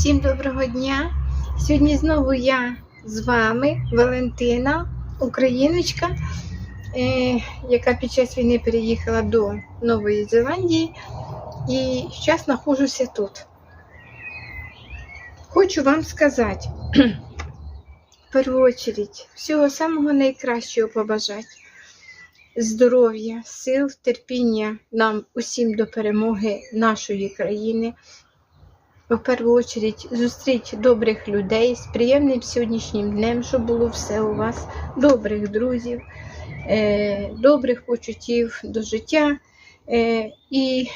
Всім доброго дня! Сьогодні знову я з вами, Валентина, україночка, е, яка під час війни переїхала до Нової Зеландії і зараз знаходжуся тут. Хочу вам сказати, в першу чергу, всього самого найкращого побажати. Здоров'я, сил, терпіння нам усім до перемоги нашої країни. В першу чергу зустріть добрих людей з приємним сьогоднішнім днем, щоб було все у вас, добрих друзів, е, добрих почуттів до життя е, і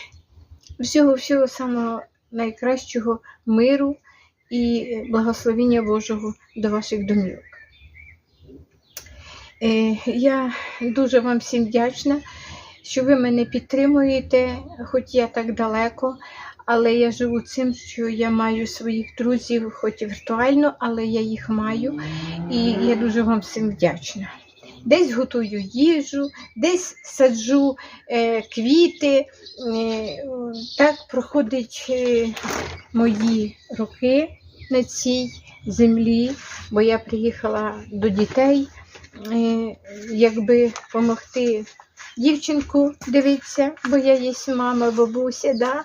всього-всього самого найкращого миру і благословіння Божого до ваших домівок. Е, Я дуже вам всім вдячна, що ви мене підтримуєте, хоч я так далеко, але я живу цим, що я маю своїх друзів, хоч і віртуально, але я їх маю, і я дуже вам всім вдячна. Десь готую їжу, десь саджу е, квіти. Е, так проходять е, мої роки на цій землі, бо я приїхала до дітей, е, якби допомогти дівчинку дивитися, бо я є мама, бабуся. Да?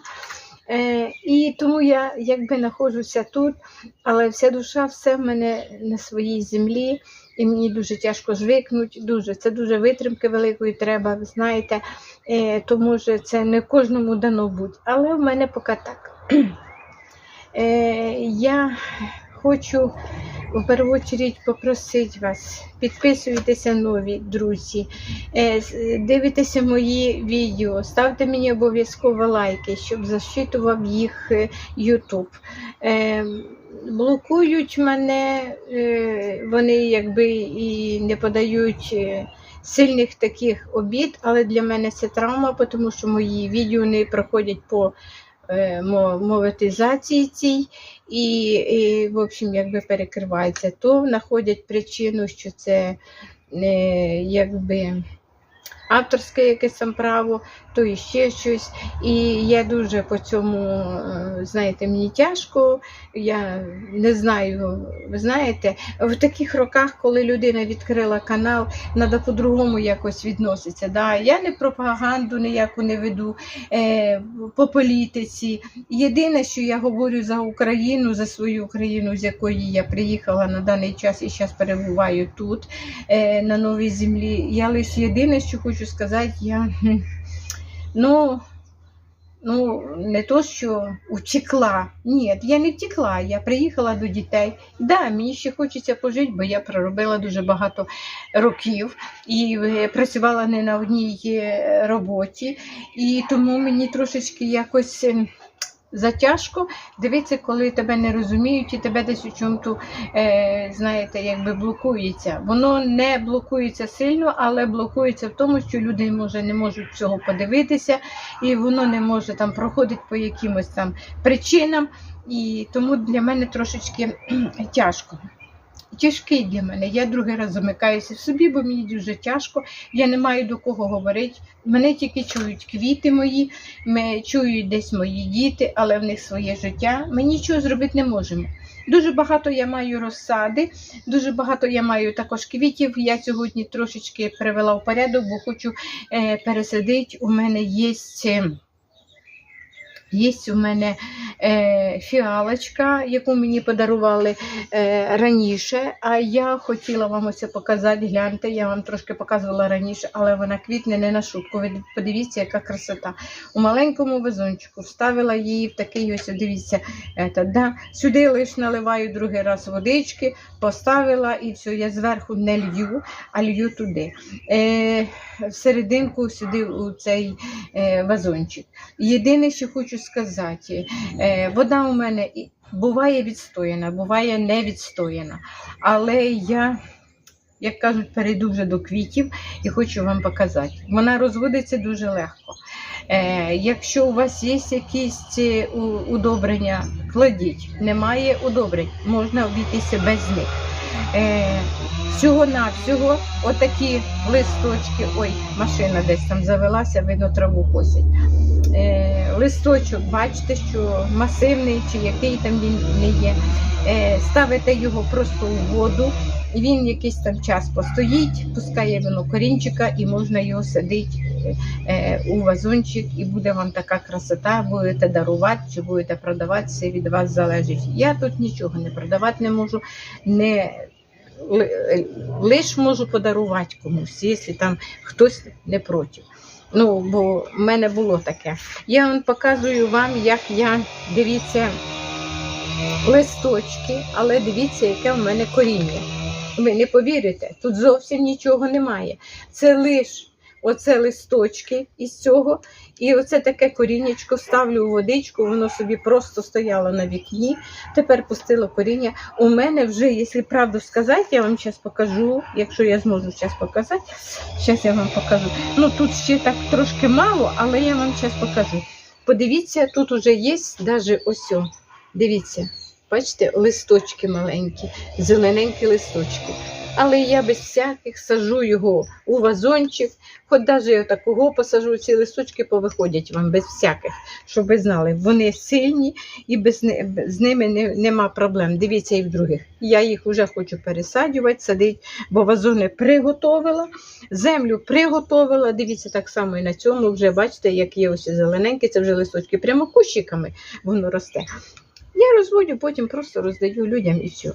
Е, і тому я якби знаходжуся тут, але вся душа, все в мене на своїй землі, і мені дуже тяжко звикнути. Дуже це дуже витримки великої треба, ви знаєте, е, тому що це не кожному дано бути. Але в мене поки так. Е, я хочу в першу чергу попросити вас, підписуйтеся нові друзі, е, дивитеся мої відео, ставте мені обов'язково лайки, щоб защитував їх е, YouTube. Е, Блокують мене, вони якби і не подають. Сильних таких обід, але для мене це травма, тому що мої відео не проходять по монетизації цій, і, і в общем, якби перекривається, то знаходять причину, що це е, якби авторське якесь там право, то і ще щось. І я дуже по цьому, е, знаєте, мені тяжко. Я не знаю, ви знаєте, в таких роках, коли людина відкрила канал, треба по-другому якось відноситися. Да? Я не пропаганду ніяку не веду е, по політиці. Єдине, що я говорю за Україну, за свою Україну, з якої я приїхала на даний час і зараз перебуваю тут, е, на новій землі. Я лише єдине, що хочу сказати, я ну. Ну, не то, що втекла. Ні, я не втекла, я приїхала до дітей. Да, мені ще хочеться пожити, бо я проробила дуже багато років і працювала не на одній е, роботі. І тому мені трошечки якось е, затяжко дивитися, коли тебе не розуміють і тебе десь у чому-то, е, знаєте, якби блокується. Воно не блокується сильно, але блокується в тому, що люди може не можуть цього подивитися, і воно не може там проходити по якимось там причинам. І тому для мене трошечки тяжко. Тяжкий для мене. Я другий раз замикаюся в собі, бо мені дуже тяжко. Я не маю до кого говорити. Мене тільки чують квіти мої, ме- чують десь мої діти, але в них своє життя. Ми нічого зробити не можемо. Дуже багато я маю розсади, дуже багато я маю також квітів. Я сьогодні трошечки привела в порядок, бо хочу е, пересадити. У мене є. Є у мене е, фіалочка, яку мені подарували е, раніше. А я хотіла вам ось показати. Гляньте, я вам трошки показувала раніше, але вона квітне не на шутку. Ви подивіться, яка красота. У маленькому вазончику вставила її в такий ось, дивіться, ета, да. сюди лише наливаю другий раз водички, поставила і все, я зверху не лью, а лью туди. Е, в серединку сюди у цей е, вазончик. Єдине, що хочу сказати, е, вода у мене буває відстояна, буває не відстояна. Але я, як кажуть, перейду вже до квітів і хочу вам показати. Вона розводиться дуже легко. Е, якщо у вас є якісь е, удобрення, кладіть. Немає удобрень, можна обійтися без них. Всього на всього отакі листочки. Ой, машина десь там завелася, видно, траву косять. Е, листочок, бачите, що масивний чи який там він не є. Е, ставите його просто у воду, і він якийсь там час постоїть, пускає воно корінчика і можна його садити е, у вазончик, і буде вам така красота, будете дарувати чи будете продавати, все від вас залежить. Я тут нічого не продавати не можу, не ли- лиш можу подарувати комусь, якщо там хтось не проти. Ну, бо в мене було таке. Я вам показую вам, як я дивіться листочки, але дивіться, яке в мене коріння. Ви не повірите, тут зовсім нічого немає. Це лиш оце листочки із цього. І оце таке коріннячко ставлю у водичку, воно собі просто стояло на вікні. Тепер пустило коріння. У мене вже, якщо правду сказати, я вам зараз покажу, якщо я зможу зараз показати. Зараз я вам покажу. Ну тут ще так трошки мало, але я вам зараз покажу. Подивіться, тут уже є навіть ось. Дивіться, бачите, листочки маленькі, зелененькі листочки. Але я без всяких сажу його у вазончик, хоч навіть я такого посажу, ці листочки повиходять вам без всяких, щоб ви знали, вони сильні і без, з ними не, нема проблем. Дивіться і в других. Я їх вже хочу пересаджувати, садити, бо вазони приготовила, землю приготовила. Дивіться, так само і на цьому вже бачите, як є ось зелененькі, це вже листочки прямо кущиками воно росте. Я розводю, потім просто роздаю людям і все.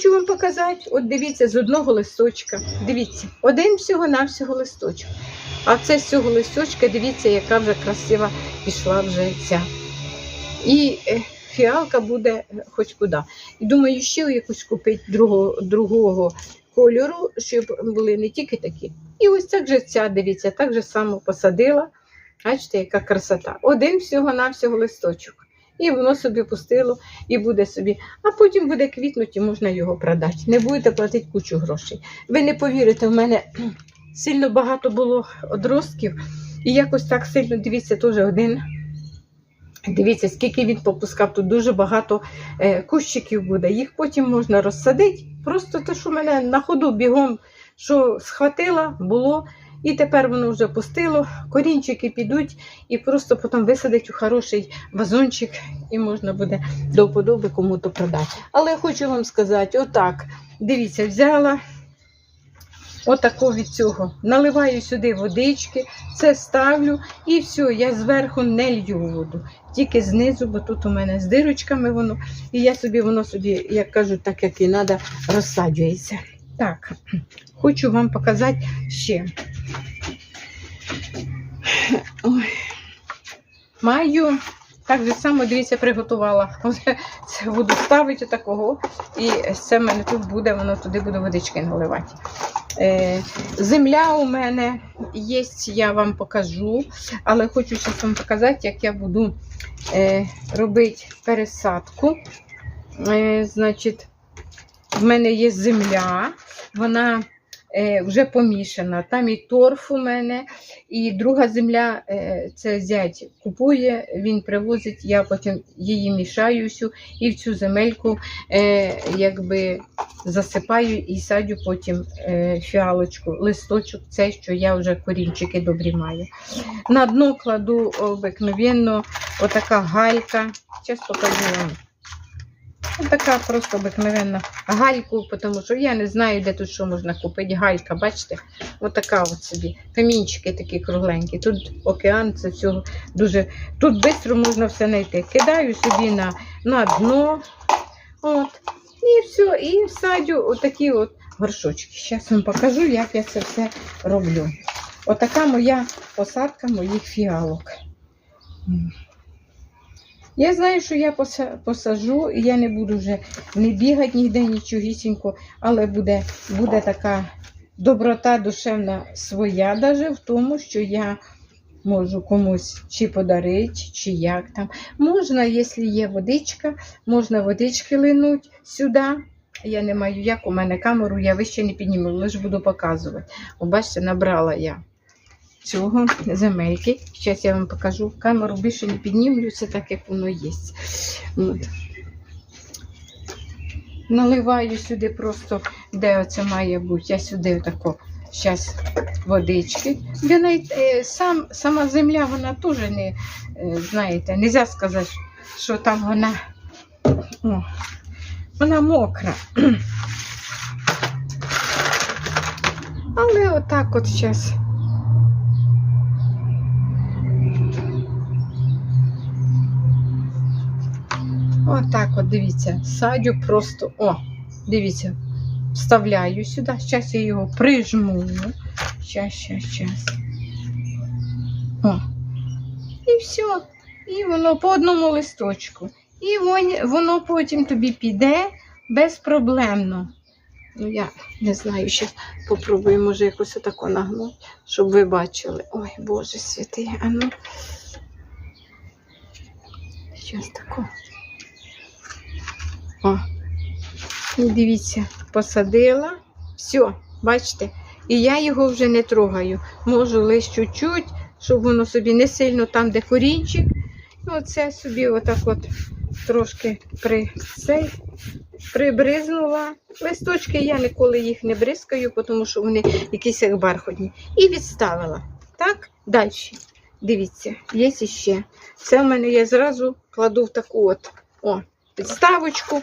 Хочу вам показати, от дивіться, з одного листочка. Дивіться, один всього-навсього листочок. А це з цього листочка, дивіться, яка вже красива пішла вже ця. І е, фіалка буде е, хоч куди. І думаю, ще якусь купити другого, другого кольору, щоб були не тільки такі. І ось так же ця, дивіться, так же само посадила. Бачите, яка красота. Один всього-навсього листочок. І воно собі пустило, і буде собі. А потім буде квітнути, і можна його продати. Не будете платити кучу грошей. Ви не повірите, в мене сильно багато було одростків, і якось так сильно дивіться, теж один. Дивіться, скільки він попускав, тут дуже багато е, кущиків буде. Їх потім можна розсадити. Просто те, що мене на ходу бігом, що схватила, було. І тепер воно вже пустило, корінчики підуть і просто потім висадить у хороший вазончик, і можна буде до вподоби кому-то продати. Але хочу вам сказати, отак, дивіться, взяла отако від цього, наливаю сюди водички, це ставлю і все, я зверху не лью воду, тільки знизу, бо тут у мене з дирочками воно, і я собі, воно собі, як кажуть, так як і треба, розсаджується. Так, хочу вам показати ще. Ой. Маю так же само, дивіться, приготувала. Це буду ставити такого. І це в мене тут буде, воно туди буду водички наливати. Е, земля у мене є, я вам покажу, але хочу зараз вам показати, як я буду е, робити пересадку. Е, значить, в мене є земля, вона вже помішана. Там і торф у мене, і друга земля е, це зять купує, він привозить, я потім її мішаю всю і в цю земельку е, якби засипаю і садю потім е, фіалочку, листочок, цей, що я вже корінчики добрі маю. На дно кладу обикновенно отака галька. Зараз покажу вам. Така просто обикновенна гальку, тому що я не знаю, де тут що можна купити. Галька, бачите? Отака от собі. Камінчики такі кругленькі. Тут океан, це всього дуже. Тут швидко можна все знайти. Кидаю собі на, на дно. От. І все, і всадю отакі от горшочки. Зараз вам покажу, як я це все роблю. Отака моя посадка моїх фіалок. Я знаю, що я посажу, і я не буду вже не бігати ніде, нічогісінько, але буде, буде така доброта душевна своя, навіть в тому, що я можу комусь чи подарити, чи як там. Можна, якщо є водичка, можна водички линуть сюди. Я не маю як, у мене камеру, я вище не підніму, лише буду показувати. О, бачите, набрала я цього земельки. Зараз я вам покажу. Камеру більше не піднімлю, це так, як воно є. От. Наливаю сюди просто, де оце має бути. Я сюди отако зараз водички. Для неї, е, сам, сама земля, вона теж не, е, знаєте, не можна сказати, що там вона, о, вона мокра. Але отак от зараз. Отак от, дивіться, садю просто, о, дивіться, вставляю сюди. Зараз я його прижму. Щас, щас, щас. О. І все. І воно по одному листочку. І воно, потім тобі піде безпроблемно. Ну, я не знаю, ще попробую, може, якось отако нагнути, щоб ви бачили. Ой, Боже святий, а ну. Щось тако. О. І дивіться, посадила. Все, бачите? І я його вже не трогаю. Можу лише чуть-чуть, щоб воно собі не сильно там, де корінчик. І оце собі отак от трошки при цей, прибризнула. Листочки я ніколи їх не бризкаю, тому що вони якісь як бархатні. І відставила. Так, далі. Дивіться, є іще. Це в мене я зразу кладу в таку от о, підставочку.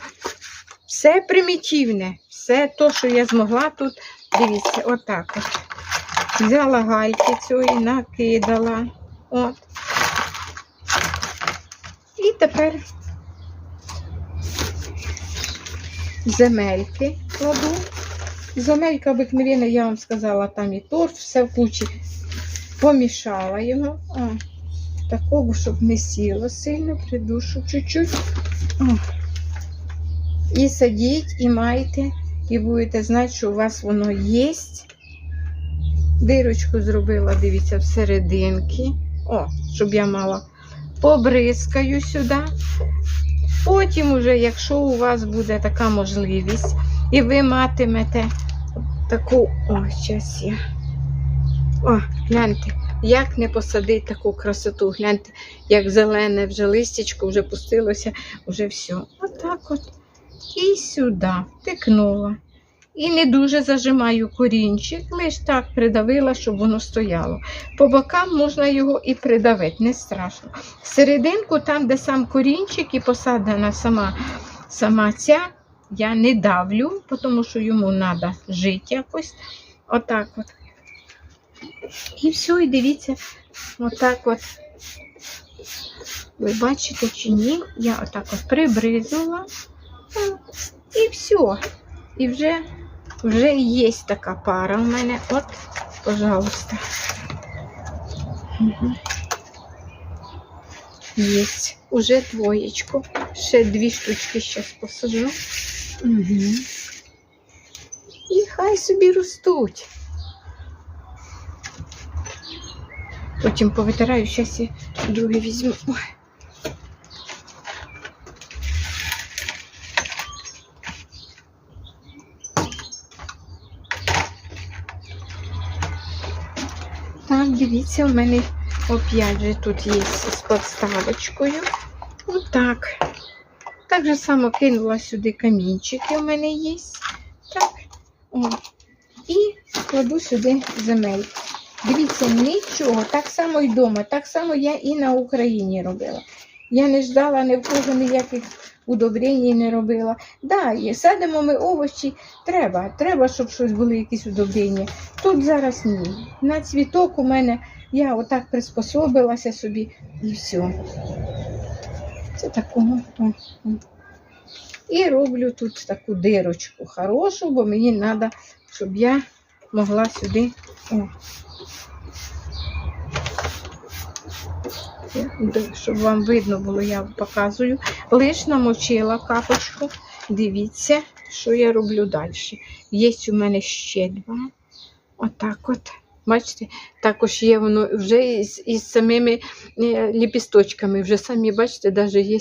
Все примітивне, все те, що я змогла тут. Дивіться, отак от. Взяла гайки цієї, накидала. От. І тепер земельки кладу. Земелька обикновенна, я вам сказала, там і торф, все в кучі. Помішала його. О, такого, щоб не сіло сильно, придушу чуть-чуть. І садіть, і майте, і будете знати, що у вас воно є. Дирочку зробила, дивіться, всерединки. О, щоб я мала. Побризкаю сюди. Потім, уже, якщо у вас буде така можливість, і ви матимете таку. О, зараз я. О, гляньте, як не посадити таку красоту. Гляньте, як зелене вже листячко вже пустилося, вже все. Отак от. І сюди втикнула. І не дуже зажимаю корінчик, лише так придавила, щоб воно стояло. По бокам можна його і придавити, не страшно. Серединку, там, де сам корінчик і посадена сама, сама ця, я не давлю, тому що йому треба жити якось. Отак от. І все, і дивіться, отак от. Ви бачите чи ні? Я отак от прибризнула. І все. І вже, вже є така пара у мене. От, пожалуйста. Угу. Є. Уже двоєчку. Ще дві штучки зараз посаджу. Угу. І хай собі ростуть. Потім повитираю, зараз я другий візьму. Ой. Так, дивіться, у мене опять же тут є з подставочкою. Отак. Так же само кинула сюди камінчики, у мене є. Так. О. І кладу сюди земель. Дивіться, нічого, так само й вдома, так само я і на Україні робила. Я не ждала ні в кого ніяких удобрень не робила. Да, є, садимо ми овочі, треба, треба, щоб щось були якісь удобрення. Тут зараз ні. На цвіток у мене я отак приспособилася собі і все. Це такого. І роблю тут таку дирочку хорошу, бо мені треба, щоб я могла сюди. О. Щоб вам видно було, я показую. Лиш намочила капочку. Дивіться, що я роблю далі. Є у мене ще два. Отак от. Бачите, також є воно вже із, із самими е, ліпісточками. Вже самі, бачите, навіть є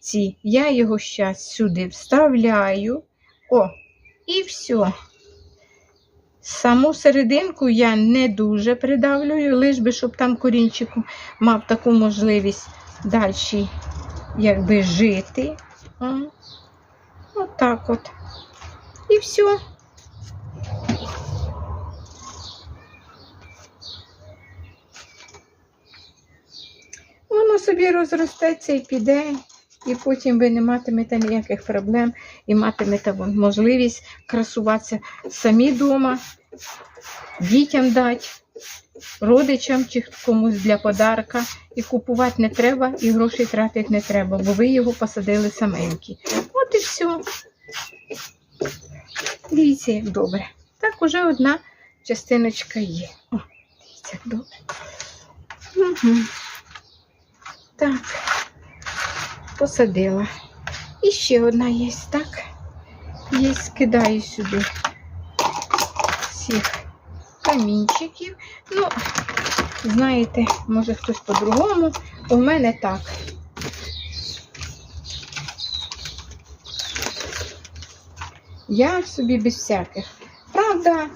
ці. Я його зараз сюди вставляю. О, і все. Саму серединку я не дуже придавлюю, лиш би, щоб там корінчик мав таку можливість далі якби жити. Отак от, от. І все. Воно собі розростеться і піде, і потім ви не матимете ніяких проблем і матимете можливість красуватися самі вдома, дітям дати, родичам чи комусь для подарка. І купувати не треба, і грошей тратити не треба, бо ви його посадили саменькі. От і все. Дивіться, як добре. Так, уже одна частиночка є. О, дивіться, як добре. Угу. Так, посадила. І ще одна є, так? Є, скидаю сюди всіх камінчиків. Ну, знаєте, може хтось по-другому. У мене так. Я собі без всяких. Правда,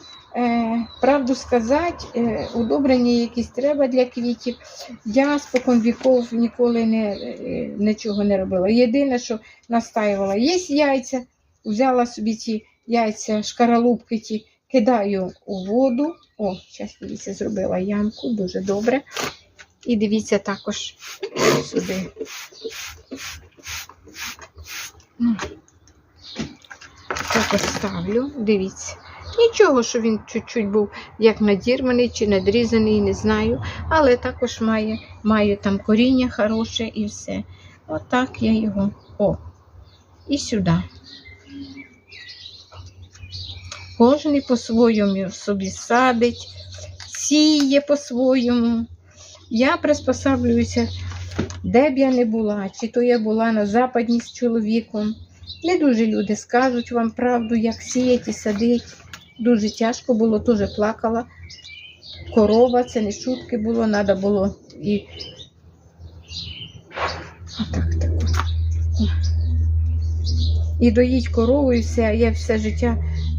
правду сказати, е, удобрення якісь треба для квітів. Я спокон віков ніколи не, е, нічого не робила. Єдине, що настаювала, є яйця, взяла собі ці яйця, шкаралупки ті, кидаю у воду. О, зараз дивіться, зробила ямку, дуже добре. І дивіться також сюди. Так ось ставлю, дивіться. Нічого, що він чуть-чуть був як надірваний чи надрізаний, не знаю. Але також має, має там коріння хороше і все. Отак я його. О. І сюди. Кожен по-своєму собі садить, сіє по-своєму. Я приспосаблююся, де б я не була, чи то я була на западні з чоловіком. Не дуже люди скажуть вам правду, як сіяти і садити. Дуже тяжко було, теж плакала. Корова, це не шутки було, треба було і. Отак таку. І доїть корову, і все. Я все життя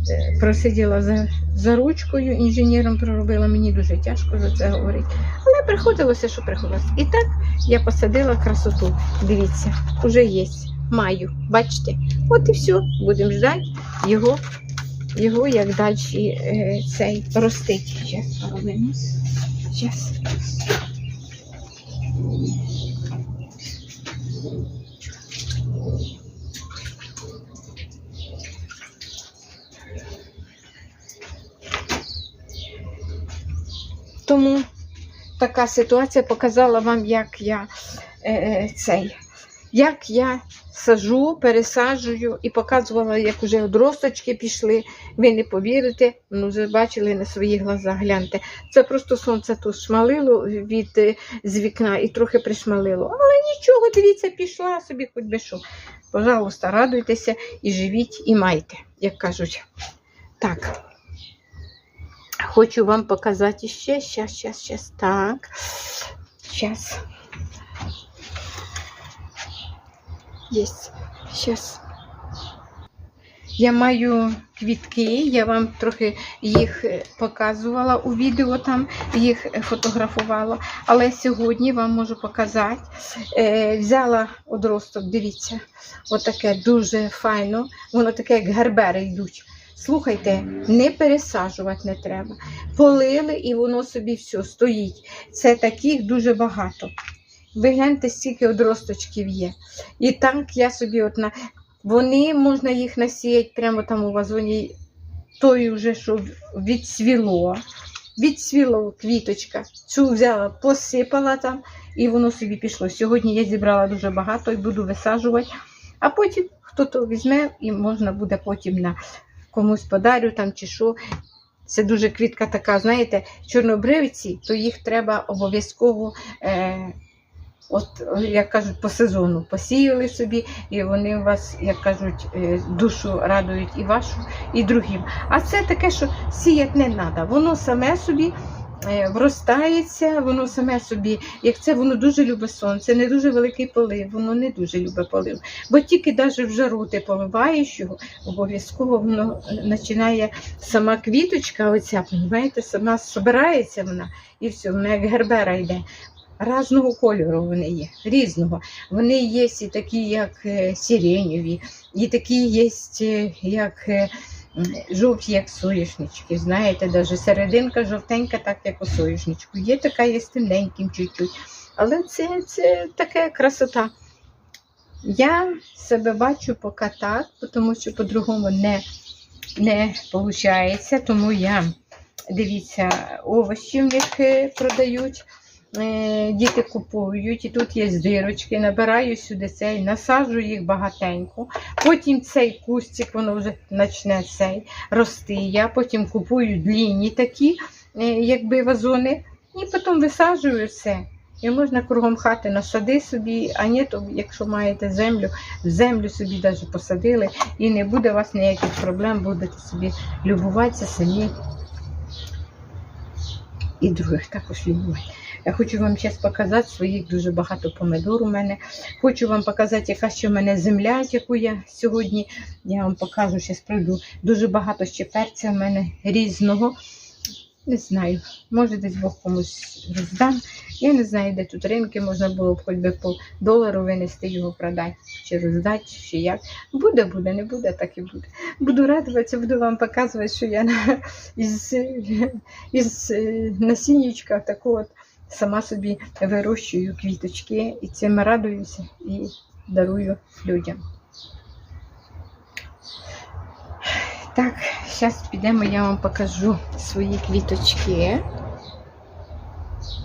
е, просиділа за, за ручкою, інженером проробила, мені дуже тяжко за це говорити. Але приходилося, що приходилося. І так я посадила красоту. Дивіться, вже є. Маю, бачите? От і все. Будемо ждати його, його як далі е, цей ростить. Зараз поробимо. Зараз. Тому така ситуація показала вам, як я е, е, цей, як я сажу, пересаджую і показувала, як вже одросточки пішли. Ви не повірите, ну вже бачили на свої глаза, гляньте. Це просто сонце тут шмалило від, е, з вікна і трохи пришмалило. Але нічого, дивіться, пішла собі, хоч би що. Пожалуйста, радуйтеся і живіть, і майте, як кажуть. Так. Хочу вам показати ще. Щас, щас, щас. Так. Щас. Єсть. Щас. Я маю квітки, я вам трохи їх е, показувала у відео, там їх е, фотографувала. Але сьогодні вам можу показати. Е, взяла одросток, дивіться, отаке дуже файно. Воно таке, як гербери йдуть. Слухайте, не пересаджувати не треба. Полили і воно собі все стоїть. Це таких дуже багато. Ви гляньте, стільки одросточків є. І так я собі от на. Вони можна їх насіяти прямо там у вазоні, той вже що відсвіло. Відсвіло квіточка. Цю взяла, посипала там, і воно собі пішло. Сьогодні я зібрала дуже багато і буду висаджувати. А потім хто то візьме, і можна буде потім на комусь подарю там чи що. Це дуже квітка така, знаєте, чорнобривці, то їх треба обов'язково, е, от, як кажуть, по сезону посіяли собі, і вони у вас, як кажуть, е, душу радують і вашу, і другим. А це таке, що сіяти не треба. Воно саме собі е, вростається, воно саме собі, як це воно дуже любить сонце, не дуже великий полив, воно не дуже любить полив. Бо тільки навіть в жару ти поливаєш його, обов'язково воно починає сама квіточка, оця, розумієте, сама збирається вона і все, вона як гербера йде. Разного кольору вони є, різного. Вони є і такі, як е, сиренєві, і такі є, е, як е, жовті, як соняшнички. Знаєте, навіть серединка жовтенька, так як у соняшничку. Є така, є з темненьким чуть-чуть. Але це, це така красота. Я себе бачу поки так, тому що по-другому не, не виходить. Тому я, дивіться, овочі в них продають. Е, Діти купують, і тут є дирочки, набираю сюди цей, насаджую їх багатенько. Потім цей кустик, воно вже почне цей рости. Я потім купую длінні такі, е, якби вазони, і потім висаджую все. І можна кругом хати насади собі, а ні, то якщо маєте землю, землю собі навіть посадили, і не буде у вас ніяких проблем, будете собі любуватися самі і других також любувати. Я хочу вам зараз показати своїх дуже багато помидор у мене. Хочу вам показати, яка ще в мене земля, яку я сьогодні. Я вам покажу, зараз пройду. Дуже багато ще перця в мене різного. Не знаю, може десь Бог комусь роздам. Я не знаю, де тут ринки, можна було б хоч би по долару винести його продати, чи роздати, чи як. Буде, буде, не буде, так і буде. Буду радуватися, буду вам показувати, що я на, із, із е, насіннячка такого сама собі вирощую квіточки і цим радуюся і дарую людям. Так, зараз підемо, я вам покажу свої квіточки.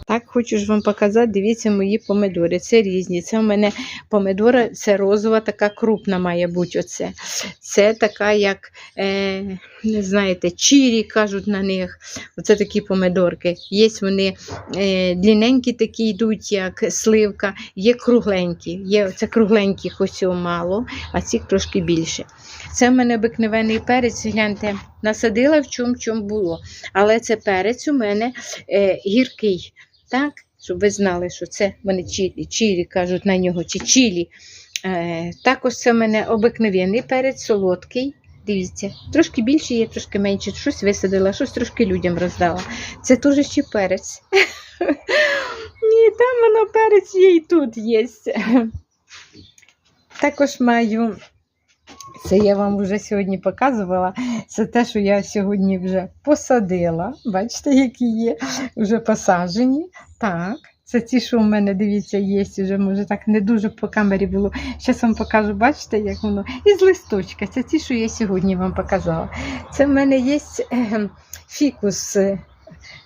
Так, хочу ж вам показати, дивіться мої помидори. Це різні. Це у мене помидора, це розова, така крупна має бути. оце. Це така, як, е, не знаєте, чирі кажуть на них. Оце такі помидорки. Є вони е, длинненькі такі йдуть, як сливка, є кругленькі. Є оце кругленьких ось мало, а цих трошки більше. Це в мене обикновений перець, гляньте, насадила в чому чому було. Але це перець у мене е, гіркий. Так, щоб ви знали, що це вони чилі, чилі кажуть на нього, чи чилі. Е, також це в мене обикновений перець, солодкий. Дивіться, трошки більше є, трошки менше. Щось висадила, щось трошки людям роздала. Це теж ще перець. Ні, там воно перець є і тут є. Також маю. Це я вам вже сьогодні показувала. Це те, що я сьогодні вже посадила. Бачите, які є вже посаджені. Так, це ті, що в мене, дивіться, є вже, може так не дуже по камері було. Зараз вам покажу, бачите, як воно. Із листочка. Це ті, що я сьогодні вам показала. Це в мене є е, фікус е,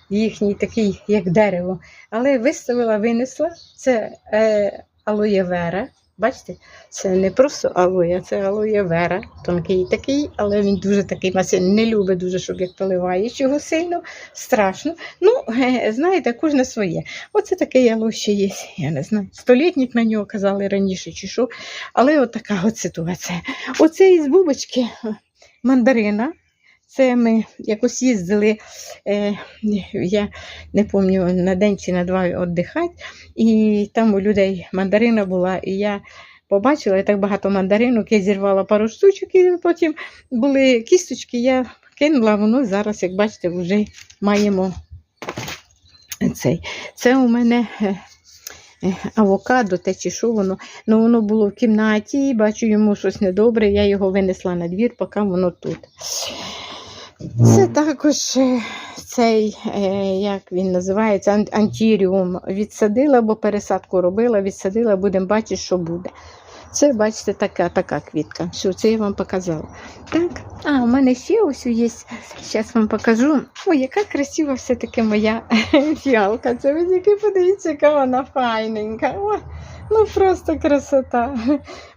їхній такий, як дерево. Але виставила, винесла. Це е, алоє вера. Бачите, це не просто алоє, це алоє вера. Тонкий такий, але він дуже такий масивний. Не любить дуже, щоб як поливаєш його сильно, страшно. Ну, е, знаєте, кожне своє. Оце таке яло ще є. Я не знаю. Столітник на нього казали раніше чи що. Але от така от ситуація. Оце із бубочки мандарина. Це ми якось їздили, е, я не пам'ятаю, на день чи на два віддихати, і там у людей мандарина була, і я побачила і так багато мандаринок, я зірвала пару штучок, і потім були кісточки, я кинула, воно зараз, як бачите, вже маємо цей. Це у мене. е, е, Авокадо, те чи що воно, ну воно було в кімнаті, бачу йому щось недобре, я його винесла на двір, поки воно тут. Це також е, цей, е, як він називається, антіріум відсадила, бо пересадку робила, відсадила, будемо бачити, що буде. Це, бачите, така така квітка. Що це я вам показала. Так, а у мене ще ось є. Зараз вам покажу. Ой, яка красива все-таки моя фіалка. Це ви тільки подивіться, яка вона файненька. О, ну просто красота.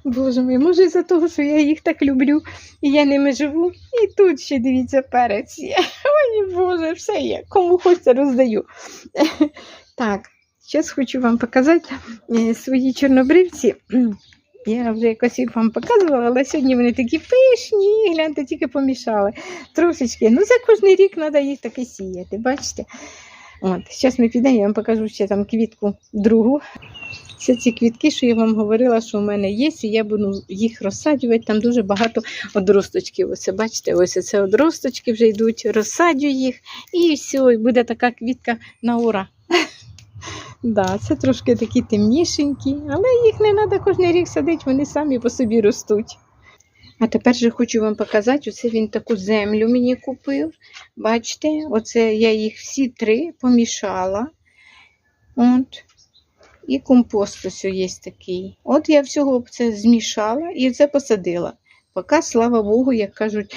Боже мій, може із-за того, що я їх так люблю і я ними живу. І тут ще дивіться перець. Ой, Боже, все є. Кому хочеться, роздаю. Так, зараз хочу вам показати е, свої чорнобривці. Я вже якось їх вам показувала, але сьогодні вони такі пишні, гляньте, тільки помішали. Трошечки. Ну, за кожний рік треба їх таки сіяти, бачите? От, зараз ми підемо, я вам покажу ще там квітку другу. Це ці квітки, що я вам говорила, що в мене є, і я буду їх розсаджувати. Там дуже багато одросточків. Оце бачите, ось це одросточки вже йдуть, розсаджу їх, і все, і буде така квітка на ура. Да, це трошки такі темнішенькі, але їх не треба кожен рік садити, вони самі по собі ростуть. А тепер же хочу вам показати, оце він таку землю мені купив. Бачите, оце я їх всі три помішала. От. І компост ось є такий. От я всього це змішала і це посадила. Поки, слава Богу, як кажуть,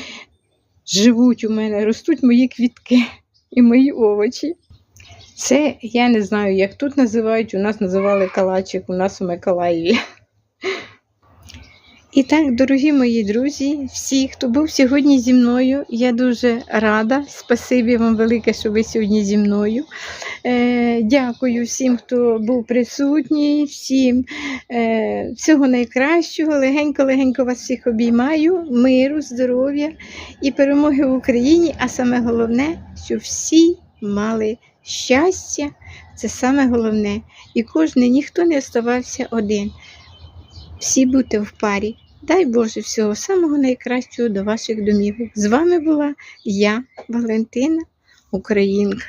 живуть у мене, ростуть мої квітки і мої овочі. Це я не знаю, як тут називають, у нас називали калачик, у нас у Миколаєві. І так, дорогі мої друзі, всі, хто був сьогодні зі мною, я дуже рада. Спасибі вам велике, що ви сьогодні зі мною. Е, дякую всім, хто був присутній, всім е, всього найкращого. Легенько-легенько вас всіх обіймаю, миру, здоров'я і перемоги в Україні. А саме головне, щоб всі мали щастя. Це саме головне. І кожен, ніхто не оставався один. Всі будьте в парі. Дай Боже всього самого найкращого до ваших домівок. З вами була я, Валентина, Українка.